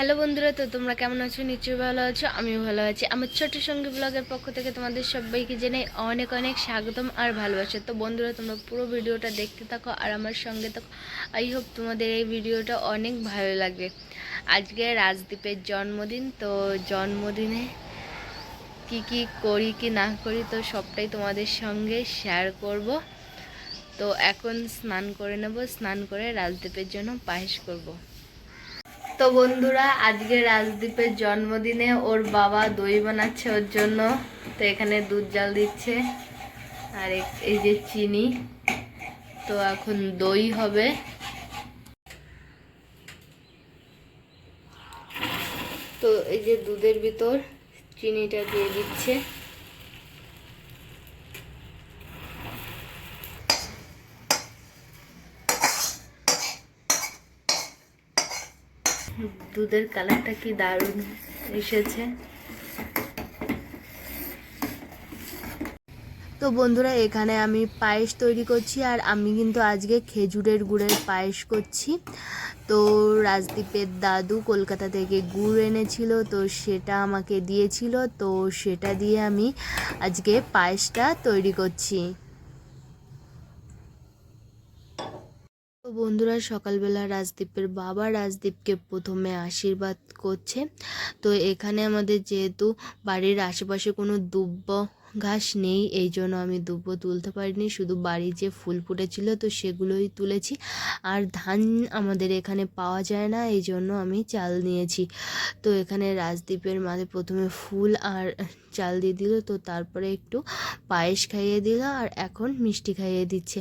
Hello বন্ধুরা, তো তোমরা কেমন আছো? নিশ্চয়ই ভালো আছো, আমিও ভালো আছি। আমার ছোট সঙ্গী ব্লগের পক্ষ থেকে তোমাদের সবাইকে জেনে অনেক অনেক স্বাগতম আর ভালোবাসা। তো বন্ধুরা, তোমরা পুরো ভিডিওটা দেখতে থাকো আর আমার সঙ্গে থাকো। আই হোপ তোমাদের এই ভিডিওটা অনেক ভালো লাগবে। আজকে রাজদীপের জন্মদিন, তো জন্মদিনে কি কি করি কি না করি, তো সবটাই তোমাদের সঙ্গে শেয়ার করব। তো এখন স্নান করে নেব, স্নান করে রাজদীপের জন্য পায়েস করব। তো বন্ধুরা, আজকে রাজদীপের জন্মদিনে ওর বাবা দই বানাচ্ছে ওর জন্য। তো এখানে দুধ জাল দিচ্ছে আর এই যে চিনি। তো এখন দই হবে। তো এই যে দুধের ভিতর চিনিটা দিয়ে দিচ্ছে। দুধের কালারটা কি দারুণ এসেছে। তো বন্ধুরা, এখানে আমি পায়েস তৈরি করছি আর আমি কিন্তু আজকে খেজুরের গুড়ের পায়েস করছি। তো রাজদীপের দাদু কলকাতা থেকে গুড় এনেছিল, তো সেটা আমাকে দিয়েছিল, তো সেটা দিয়ে আমি আজকে পায়েসটা তৈরি করছি। তো বন্ধুরা, সকালবেলা রাজদীপের বাবা রাজদীপকে প্রথমে আশীর্বাদ করছে। তো এখানে আমাদের যেহেতু বাড়ির আশেপাশে কোনো দুব্ব ঘাস নেই, এই জন্য আমি দুব্ব তুলতে পারিনি। শুধু বাড়ি যে ফুল ফুটেছিল, তো সেগুলোই তুলেছি। আর ধান আমাদের এখানে পাওয়া যায় না, এই জন্য আমি চাল নিয়েছি। তো এখানে রাজদীপের মাঝে প্রথমে ফুল আর চাল দিয়ে দিল, তো তারপরে একটু পায়েস খাইয়ে দিল আর এখন মিষ্টি খাইয়ে দিচ্ছে।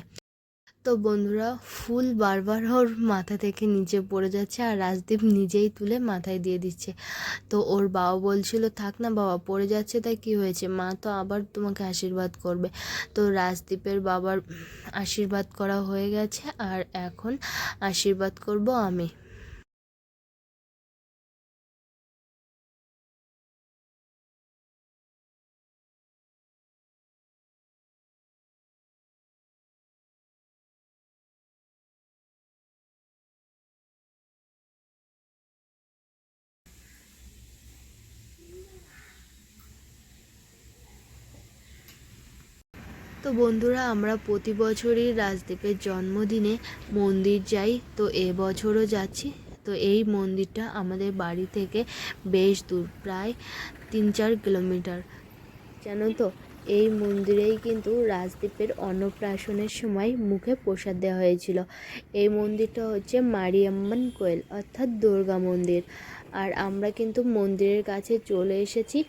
তো বন্ধুরা, ফুল বারবার ওর মাথা থেকে নিচে পড়ে যাচ্ছে আর রাজদীপ নিজেই তুলে মাথায় দিয়ে দিচ্ছে। তো ওর বাবা বলছিল, থাক না বাবা, পড়ে যাচ্ছে তাই কি হয়েছে? মা তো আবার তোমাকে আশীর্বাদ করবে। তো রাজদীপের বাবার আশীর্বাদ করা হয়ে গেছে আর এখন আশীর্বাদ করব আমি। তো বন্ধুরা, আমরা প্রতি বছরই রাজদীপের জন্মদিনে মন্দির যাই, তো এবছরও যাচ্ছি। তো এই মন্দিরটা আমাদের বাড়ি থেকে বেশ দূর, প্রায় তিন চার কিলোমিটার। জানো তো, এই মন্দিরেই কিন্তু রাজদ্বীপের অন্নপ্রাশনের সময় মুখে প্রসাদ দেওয়া হয়েছিল। এই মন্দিরটা হচ্ছে মারিয়াম্মান কোয়েল, অর্থাৎ দুর্গা মন্দির। আর আমরা কিন্তু মন্দিরের কাছে চলে এসেছি।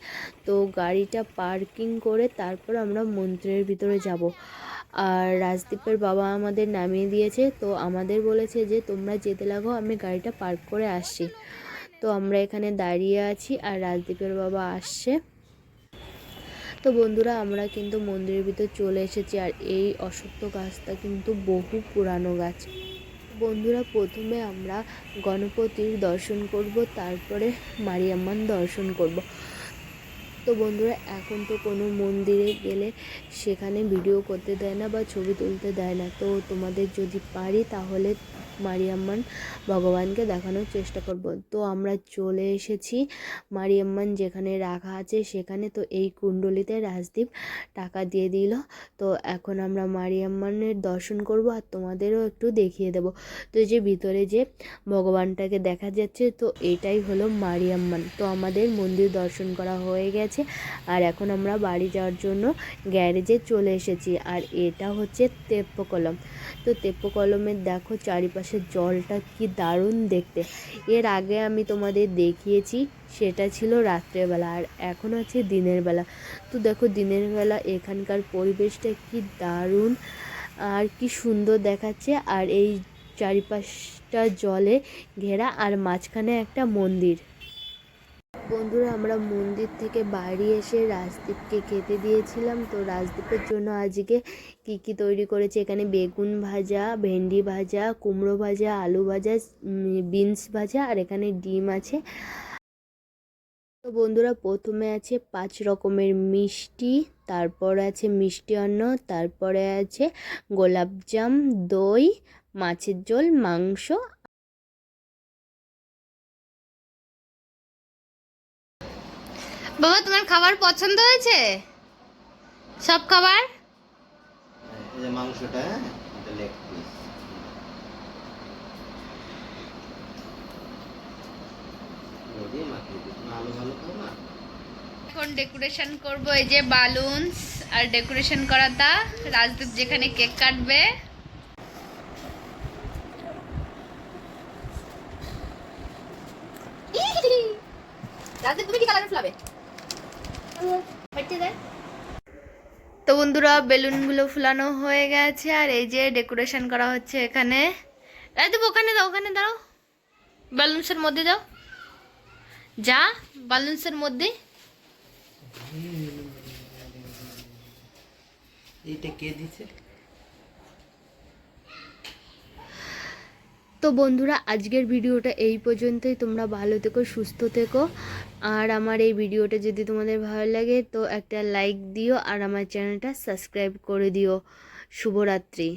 তো গাড়িটা পার্কিং করে তারপর আমরা মন্দিরের ভিতরে যাব। আর রাজদীপের বাবা আমাদের নামিয়ে দিয়েছে। তো আমাদের বলেছে যে, তোমরা যেতে লাগো, আমি গাড়িটা পার্ক করে আসছি। তো আমরা এখানে দাঁড়িয়ে আছি আর রাজদীপের বাবা আসছে। তো বন্ধুরা, আমরা কিন্তু মন্দিরের ভিতর চলে এসেছি। আর এই অশ্বত্থ গাছটা কিন্তু বহু পুরানো গাছ। বন্ধুরা প্রথমে আমরা গণপতির দর্শন করব তারপরে মারিয়াম্মান দর্শন করব। তো বন্ধুরা, এখন তো কোনো মন্দিরে গেলে সেখানে ভিডিও করতে দেয় না বা ছবি তুলতে দেয় না। তো তোমাদের যদি পারি তাহলে মারিয়াম্মান ভগবানকে দেখানোর চেষ্টা করব। তো আমরা চলে এসেছি মারিয়াম্মান যেখানে রাখা আছে সেখানে। তো এই কুণ্ডলিতে রাজদীপ টাকা দিয়ে দিল। তো এখন আমরা মারিয়াম্মানের দর্শন করব আর তোমাদেরও একটু দেখিয়ে দেব। তো যে ভিতরে যে ভগবানটাকে দেখা যাচ্ছে, তো এটাই হলো মারিয়াম্মান। তো আমাদের মন্দির দর্শন করা হয়ে গেছে। আর এখন আমরা বাড়ি যাওয়ার জন্য গ্যারেজে চলে এসেছি। আর এটা হচ্ছে তেপ্প কলম তো তেপ্প কলমের দেখো চারিপাশের জলটা কি দারুণ দেখতে। এর আগে আমি তোমাদের দেখিয়েছি, সেটা ছিল রাত্রেবেলা আর এখন হচ্ছে দিনের বেলা। তো দেখো দিনের বেলা এখানকার পরিবেশটা কি দারুণ আর কি সুন্দর দেখাচ্ছে। আর এই চারিপাশটা জলে ঘেরা আর মাঝখানে একটা মন্দির। বন্ধুরা, আমরা মন্দির থেকে বাড়ি এসে রাজদীপকে খেতে দিয়েছিলাম। তো রাজদীপের জন্য আজকে কি কি তৈরি করেছে? এখানে বেগুন ভাজা, ভেন্ডি ভাজা, কুমড়ো ভাজা, আলু ভাজা বিনস ভাজা আর এখানে ডিম আছে। তো বন্ধুরা, প্রথমে আছে পাঁচ রকমের মিষ্টি, তারপর আছে মিষ্টি অন্ন, তারপরে আছে গোলাপজাম, দই, মাছের ঝোল, মাংস বাবা তোমার খাবার পছন্দ হয়েছে? সব খাবার? এই মাংসটা হ্যাঁ? Leg piece. এখন ডেকোরেশন করব এই যে বালুনস আর ডেকোরেশন করাটা রাজদীপ যেখানে কেক কাটবে। রাজদীপ তুমি কি কালার ফ্লাবে তো বন্ধুরা, বেলুনগুলো ফুলানো হয়ে গেছে আর এই যে ডেকোরেশন করা হচ্ছে এখানে। রাজদীপ ওখানে দাও ওখানে দাও। বালুনসের মধ্যে দাও। যা বালুনসের মধ্যে। এইটা কে দিছে? তো বন্ধুরা, আজকের ভিডিওটা এই পর্যন্তই। তোমরা ভালো থেকো, সুস্থ থেকো। আর আমার এই ভিডিওটা যদি তোমাদের ভালো লাগে, তো একটা লাইক দিও আর আমার চ্যানেলটা সাবস্ক্রাইব করে দিও। শুভরাত্রি।